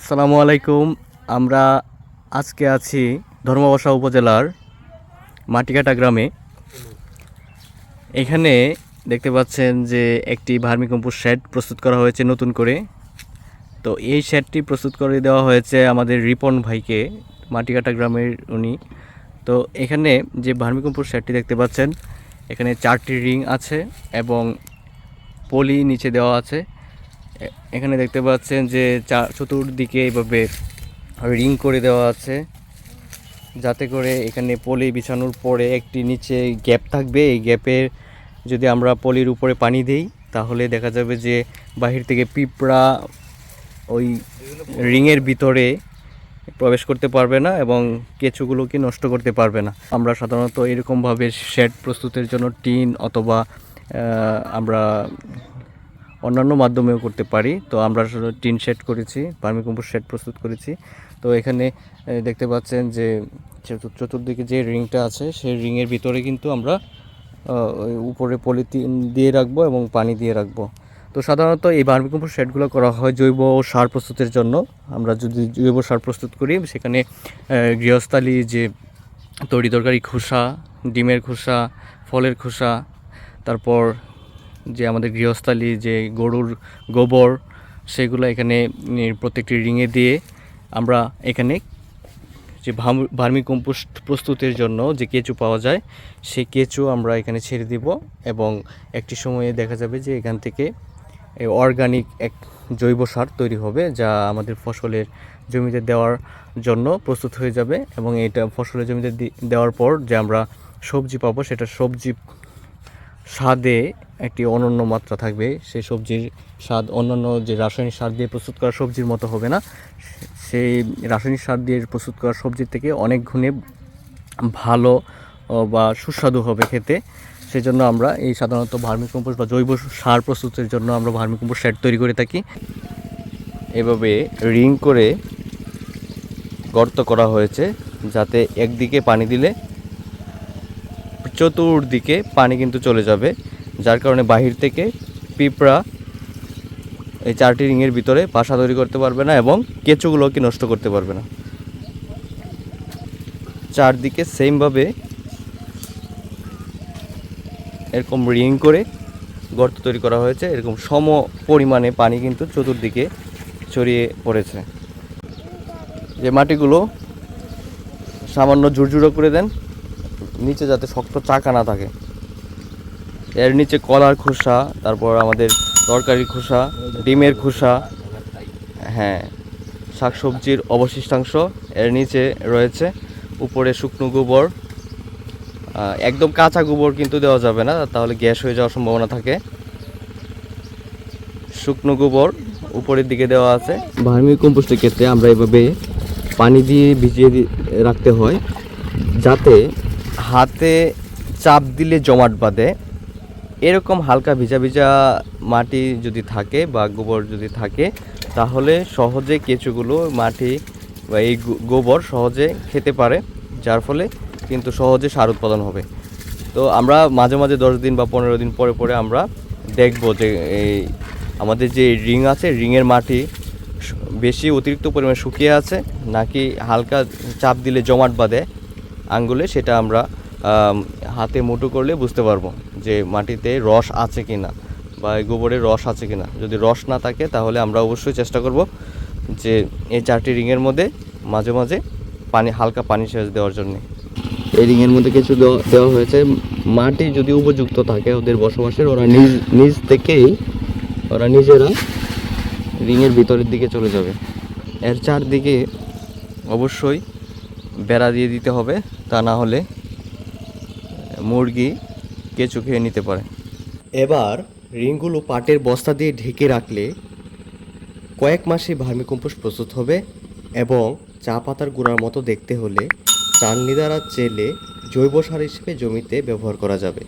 আসসালামু আলাইকুম। আমরা আজকে আছি ধর্মবসা উপজেলার মাটিকাটা গ্রামে। এখানে দেখতে পাচ্ছেন যে একটি ভার্মিকম্পোস্ট শেড প্রস্তুত করা হয়েছে নতুন করে। তো এই শেডটি প্রস্তুত করে দেওয়া হয়েছে আমাদের রিপন ভাইকে, মাটিকাটা গ্রামের উনি। তো এখানে যে ভার্মিকম্পোস্ট শেডটি দেখতে পাচ্ছেন, এখানে চারটি রিং আছে এবং পলি নিচে দেওয়া আছে। এখানে দেখতে পাচ্ছেন যে চতুর্দিকে এইভাবে রিং করে দেওয়া আছে, যাতে করে এখানে পলি বিছানোর পরে একটি নিচে গ্যাপ থাকবে। এই গ্যাপের যদি আমরা পলির উপরে পানি দেই, তাহলে দেখা যাবে যে বাহির থেকে পিঁপড়া ওই রিংয়ের ভিতরে প্রবেশ করতে পারবে না এবং কেঁচুগুলোকে নষ্ট করতে পারবে না। আমরা সাধারণত এরকমভাবে শেড প্রস্তুতের জন্য টিন অথবা আমরা অন্যান্য মাধ্যমেও করতে পারি। তো আমরা টিন শেড করেছি ভার্মিকম্পোস্ট শেড প্রস্তুত করেছি। তো এখানে দেখতে পাচ্ছেন যে চতুর্দিকে যে রিংটা আছে, সেই রিংয়ের ভিতরে কিন্তু আমরা উপরে পলিথিন দিয়ে রাখব এবং পানি দিয়ে রাখব। তো সাধারণত এই ভার্মিকম্পোস্ট শেডগুলো করা হয় জৈব সার প্রস্তুতের জন্য। আমরা যদি জৈব সার প্রস্তুত করি, সেখানে গৃহস্থালি যে তরি তরকারি খোসা, ডিমের খোসা, ফলের খোসা, তারপর যে আমাদের গৃহস্থালি যে গরুর গোবর, সেগুলো এখানে প্রত্যেকটি রিঙে দিয়ে আমরা এখানে যে ভার্মি কম্পোস্ট প্রস্তুতের জন্য যে কেঁচু পাওয়া যায়, সেই কেঁচু আমরা এখানে ছেড়ে দিব এবং একটি সময়ে দেখা যাবে যে এখান থেকে অর্গানিক এক জৈব সার তৈরি হবে যা আমাদের ফসলের জমিতে দেওয়ার জন্য প্রস্তুত হয়ে যাবে এবং এটা ফসলের জমিতে দেওয়ার পর যে আমরা সবজি পাবো, সেটা সবজি স্বাদে একটি অনন্য মাত্রা থাকবে। সেই সবজির স্বাদ, অন্যান্য যে রাসায়নিক সার দিয়ে প্রস্তুত করা সবজির মতো হবে না। সেই রাসায়নিক সার দিয়ে প্রস্তুত করা সবজির থেকে অনেক গুণে ভালো বা সুস্বাদু হবে খেতে। সেজন্য আমরা এই সাধারণত ভার্মিকম্পোস্ট বা জৈব সার প্রস্তুতের জন্য আমরা ভার্মিকম্পোস্ট শেড তৈরি করে থাকি। এভাবে রিং করে গর্ত করা হয়েছে, যাতে একদিকে পানি দিলে চতুর্দিকে পানি কিন্তু চলে যাবে। যার কারণে বাহির থেকে পিঁপড়া এই চারটি রিংয়ের ভিতরে বাসা তৈরি করতে পারবে না এবং কেঁচুগুলোকে নষ্ট করতে পারবে না। চারদিকে সেমভাবে এরকম রিং করে গর্ত তৈরি করা হয়েছে। এরকম সম পরিমাণে পানি কিন্তু চতুর্দিকে ছড়িয়ে পড়েছে। যে মাটিগুলো সামান্য ঝুরঝুরো করে দেন, নিচে যাতে শক্ত চাকা না থাকে। এর নিচে কলার খোসা তারপর আমাদের তরকারির খোসা ডিমের খোসা হ্যাঁ শাকসবজির অবশিষ্টাংশ এর নিচে রয়েছে। উপরে শুকনো গোবর একদম কাঁচা গোবর কিন্তু দেওয়া যাবে না তাহলে গ্যাস হয়ে যাওয়ার সম্ভাবনা থাকে। শুকনো গোবর উপরের দিকে দেওয়া আছে। ভার্মি কম্পোস্টের ক্ষেত্রে আমরা এভাবে পানি দিয়ে ভিজিয়ে রাখতে হয় যাতে হাতে চাপ দিলে জমাট বাঁধে। এরকম হালকা ভিজা ভিজা মাটি যদি থাকে বা গোবর যদি থাকে, তাহলে সহজে কেঁচুগুলো মাটি বা এই গোবর সহজে খেতে পারে, যার ফলে কিন্তু সহজে সার উৎপাদন হবে। তো আমরা মাঝে মাঝে দশ দিন বা পনেরো দিন পরে পরে আমরা দেখব যে এই আমাদের যে রিং আছে, রিংয়ের মাটি বেশি অতিরিক্ত পরিমাণে শুকিয়ে আছে, নাকি হালকা চাপ দিলে জমাট বাঁধে আঙ্গুলে, সেটা আমরা হাতে মুঠো করলে বুঝতে পারব। যে মাটিতে রস আছে কি না বা গোবরের রস আছে কি না যদি রস না থাকে, তাহলে আমরা অবশ্যই চেষ্টা করব যে এই চারটি রিংয়ের মধ্যে মাঝে মাঝে পানি, হালকা পানি সেচ দেওয়ার জন্য। এই রিংয়ের মধ্যে কিছু দেওয়া- দেওয়া হয়েছে। মাটি যদি উপযুক্ত থাকে ওদের বসবাসের, ওরা নিজ নিজ থেকেই, ওরা নিজেরা রিংয়ের ভিতরের দিকে চলে যাবে। এর চারদিকে অবশ্যই বেড়া দিয়ে দিতে হবে। তা না হলে মুরগি কেঁচু খেয়ে নিতে পারে এবার রিংগুলো পাটের বস্তা দিয়ে ঢেকে রাখলে কয়েক মাসে ভার্মিকম্পোস্ট প্রস্তুত হবে এবং চা পাতার গুঁড়ার মতো দেখতে হলে চালনি দ্বারা চেলে জৈব সার হিসেবে জমিতে ব্যবহার করা যাবে।